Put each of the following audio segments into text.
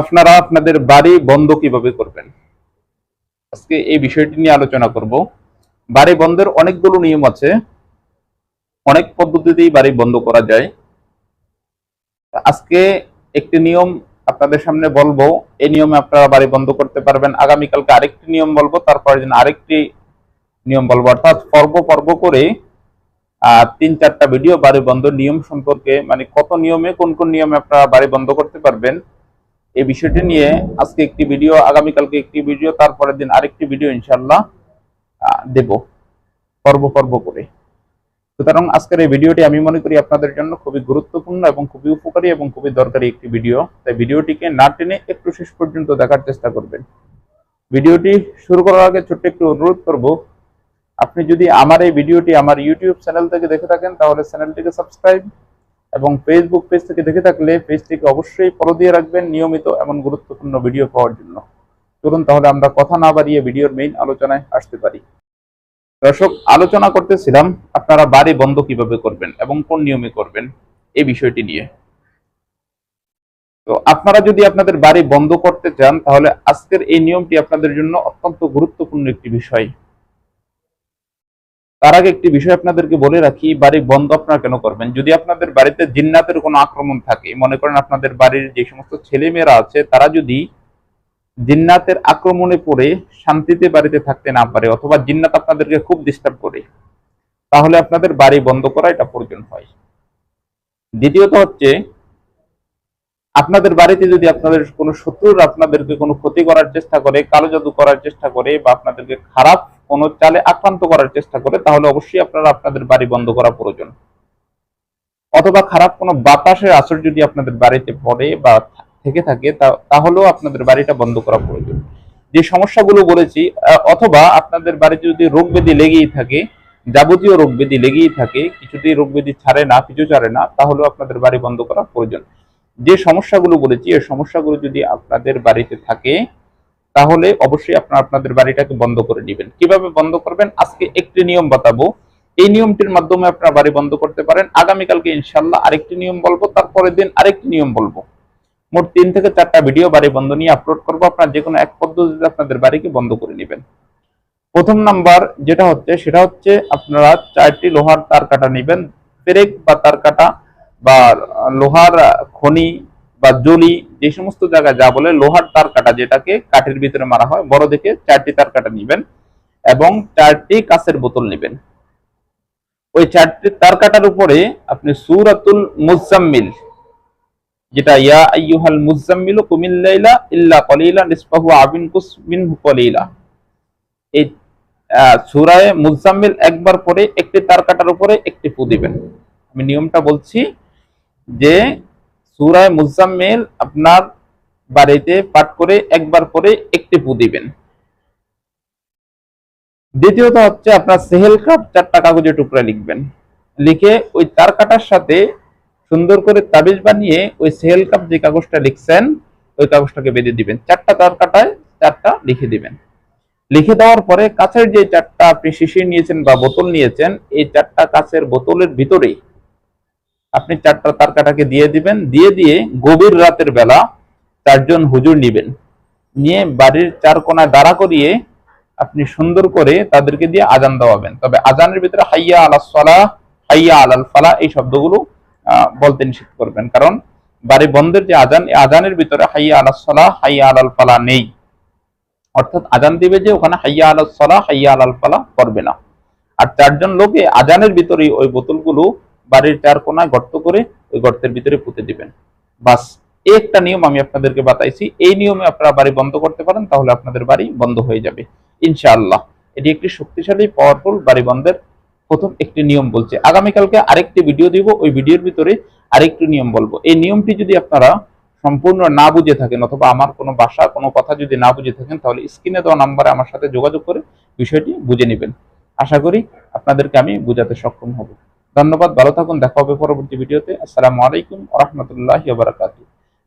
আপনারা আপনাদের বাড়ি বন্ধ কীভাবে করবেন? আজকে এই বিষয়টি নিয়ে আলোচনা করব। বাড়ি বন্ধের অনেকগুলো নিয়ম আছে। অনেক পদ্ধতিতেই বাড়ি বন্ধ করা যায়। আজকে একটি নিয়ম আপনাদের সামনে বলব। এই নিয়মে আপনারা বাড়ি বন্ধ করতে পারবেন। আগামীকালকে আরেকটি নিয়ম বলব। তারপরে দিন আরেকটি নিয়ম বলব। অর্থাৎ পর্ব পর্ব করে তিন চারটা ভিডিও বাড়ি বন্ধ নিয়ম সম্পর্কে মানে কত নিয়মে কোন কোন নিয়মে আপনারা বাড়ি বন্ধ করতে পারবেন এই বিষয়টি নিয়ে আজকে একটি ভিডিও, আগামীকালকে একটি ভিডিও, তারপরের দিন আরেকটি ভিডিও ইনশাল্লাহ দেব পর্ব পর্ব করে। সুতরাং আজকের এই ভিডিওটি আমি মনে করি আপনাদের জন্য খুবই গুরুত্বপূর্ণ এবং খুবই উপকারী এবং খুবই দরকারি একটি ভিডিও। তাই ভিডিওটিকে না টেনে একটু শেষ পর্যন্ত দেখার চেষ্টা করবেন। ভিডিওটি শুরু করার আগে ছোট্ট একটু অনুরোধ করব, আপনি যদি আমার এই ভিডিওটি আমার ইউটিউব চ্যানেল থেকে দেখে থাকেন, তাহলে চ্যানেলটিকে সাবস্ক্রাইব এবং ফেসবুক পেজ থেকে দেখে থাকলে পেজটিকে অবশ্যই ফলো দিয়ে রাখবেন নিয়মিত এমন গুরুত্বপূর্ণ ভিডিও পাওয়ার জন্য। চলুন তাহলে আমরা কথা না বাড়িয়ে ভিডিওর মেইন আলোচনায় আসতে পারি। দর্শক, আলোচনা করতেছিলাম আপনারা বাড়ি বন্ধ কীভাবে করবেন এবং কোন নিয়মে করবেন এই বিষয়টি নিয়ে। তো আপনারা যদি আপনাদের বাড়ি বন্ধ করতে চান, তাহলে আজকের এই নিয়মটি আপনাদের জন্য অত্যন্ত গুরুত্বপূর্ণ একটি বিষয়। তার আগে একটি বিষয় আপনাদেরকে বলে রাখি, বাড়ি বন্ধ আপনারা কেন করবেন? যদি আপনাদের বাড়িতে জিন্নাতের কোনো আক্রমণ থাকে, মনে করেন আপনাদের বাড়ির যে সমস্ত ছেলে মেয়েরা আছে, তারা যদি জিন্নাতের আক্রমণে পড়ে, শান্তিতে বাড়িতে থাকতে না পারে, অথবা জিন্নাত আপনাদেরকে খুব ডিস্টার্ব করে, তাহলে আপনাদের বাড়ি বন্ধ করা এটা প্রয়োজন হয়। দ্বিতীয়ত হচ্ছে, আপনাদের বাড়িতে যদি আপনাদের কোনো শত্রুর আপনাদেরকে কোনো ক্ষতি করার চেষ্টা করে, কালো জাদু করার চেষ্টা করে, বা আপনাদেরকে খারাপ কোনো চালে আক্রান্ত করার চেষ্টা করে, তাহলে অবশ্যই আপনারা আপনাদের বাড়ি বন্ধ করা প্রয়োজন। অথবা খারাপ কোনো বাতাসের আসর যদি আপনাদের বাড়িতে পড়ে বা থেকে থাকে তাহলেও আপনাদের বাড়িটা বন্ধ করা প্রয়োজন। যে সমস্যাগুলো বলেছি অথবা আপনাদের বাড়িতে যদি রোগ ব্যাধি লেগেই থাকে, যাবতীয় রোগ ব্যাধি লেগেই থাকে, কিছুতেই রোগ ব্যাধি ছাড়ে না পিছু ছাড়ে না, তাহলেও আপনাদের বাড়ি বন্ধ করা প্রয়োজন। যে সমস্যাগুলো বলেছি, এই সমস্যাগুলো যদি আপনাদের বাড়িতে থাকে তাহলে অবশ্যই আপনারা আপনাদের বাড়িটাকে বন্ধ করে নেবেন কীভাবে বন্ধ করবেন? আজকে একটি নিয়ম বাতাবো। এই নিয়মটির মাধ্যমে আপনারা বাড়ি বন্ধ করতে পারেন। আগামীকালকে ইনশাল্লাহ আরেকটি নিয়ম বলব, তারপরের দিন আরেকটি নিয়ম বলব। মোট তিন থেকে চারটা ভিডিও বাড়ি বন্ধ নিয়ে আপলোড করব। আপনার যে কোনো এক পদ্ধতিতে আপনাদের বাড়িকে বন্ধ করে নেবেন। প্রথম নাম্বার যেটা হচ্ছে, সেটা হচ্ছে আপনারা চারটি লোহার তার কাটা নেবেন। পেরেক বা তার কাটা বা লোহার খনি বা জলি, যে সমস্ত জায়গায় যা বলে লোহার তার কাটা যেটাকে কাঠের ভিতরে মারা হয়, বড় দেখে চারটি তার কাটা নেবেন এবং চারটি কাঁচের বোতল নেবেন। ওই চারটি তার কাটার উপরে আপনি সুরাতুল মুজাম্মিল যেটা ইয়া আইয়ুহাল মুজাম্মিলু কুমিল লাইলা ইল্লা কলিলা নিসফাহু আবিন কুস মিনহু কলিলা। এই সূরায়ে মুজাম্মিল একবার পরে একটি তার কাটার উপরে একটি ফু দিবেন। আমি নিয়মটা বলছি যে সূরায়ে মুজাম্মিল আপনার বাড়িতে পাঠ করে একবার পরে একটি পু দিবেন। দ্বিতীয়ত হচ্ছে আপনার সেহেল কাপ চারটা কাগজের টুকরা লিখবেন। লিখে ওই তার কাটার সাথে সুন্দর করে তাবিজ বানিয়ে ওই সেহেল কাপ যে কাগজটা লিখছেন, ওই কাগজটাকে বেঁধে দিবেন। চারটা তার কাটায় চারটা লিখে দিবেন। লিখে দেওয়ার পরে কাছের যে চারটা আপনি শিশির নিয়েছেন বা বোতল নিয়েছেন, এই চারটা কাছের বোতলের ভিতরেই আপনি চারটা তার কাটাকে দিয়ে দিবেন, দিয়ে দিয়ে গভীর রাতের বেলা চারজন হুজুর নিবেন। নিয়ে বাড়ির চার কোনায় দাঁড়া করিয়ে আপনি সুন্দর করে তাদেরকে দিয়ে আজান দেওয়াবেন। তবে আজানের ভিতরে হাইয়া সালা, হাইয়া আলাল ফালা এই শব্দগুলো বলতে নিষেধ করবেন। কারণ বাড়ি বন্ধের যে আজান আজানের ভিতরে হাইয়া আলাস সালা, হাইয়া আলাল ফালা নেই। অর্থাৎ আজান দিবে যে ওখানে হাইয়া সালা, হাইয়া আলাল ফালা করবে না। আর চারজন লোকে আজানের ভিতরে ওই বোতলগুলো বাড়ির চার কোনায় গর্ত করে ওই গর্তের ভিতরে পুঁতে দিবেন। বাস, একটা নিয়ম আমি আপনাদেরকে বাতাইছি, এই নিয়মে আপনারা বাড়ি বন্ধ করতে পারেন, তাহলে আপনাদের বাড়ি বন্ধ হয়ে যাবে। ইনশাআল্লাহ, এটি একটি শক্তিশালী পাওয়ারফুল বাড়ি বন্ধের প্রথম একটি নিয়ম বলছে। আগামীকালকে আরেকটি ভিডিও দিব, ওই ভিডিওর ভিতরে আরেকটি নিয়ম বলব। এই নিয়মটি যদি আপনারা সম্পূর্ণ না বুঝে থাকেন, অথবা আমার কোনো ভাষা, কোনো কথা যদি না বুঝে থাকেন, তাহলে স্ক্রিনে দেওয়া নাম্বারে আমার সাথে যোগাযোগ করে বিষয়টি বুঝে নেবেন। আশা করি আপনাদেরকে আমি বুঝাতে সক্ষম হব। ধন্যবাদ, ভালো থাকুন, দেখা হবে পরবর্তী ভিডিওতে। আসসালামু আলাইকুম রহমতুল্লাহ বারাকাতু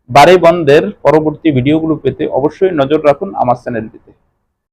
বারে বন্ধের পরবর্তী ভিডিওগুলো পেতে অবশ্যই নজর রাখুন আমার চ্যানেলটিতে।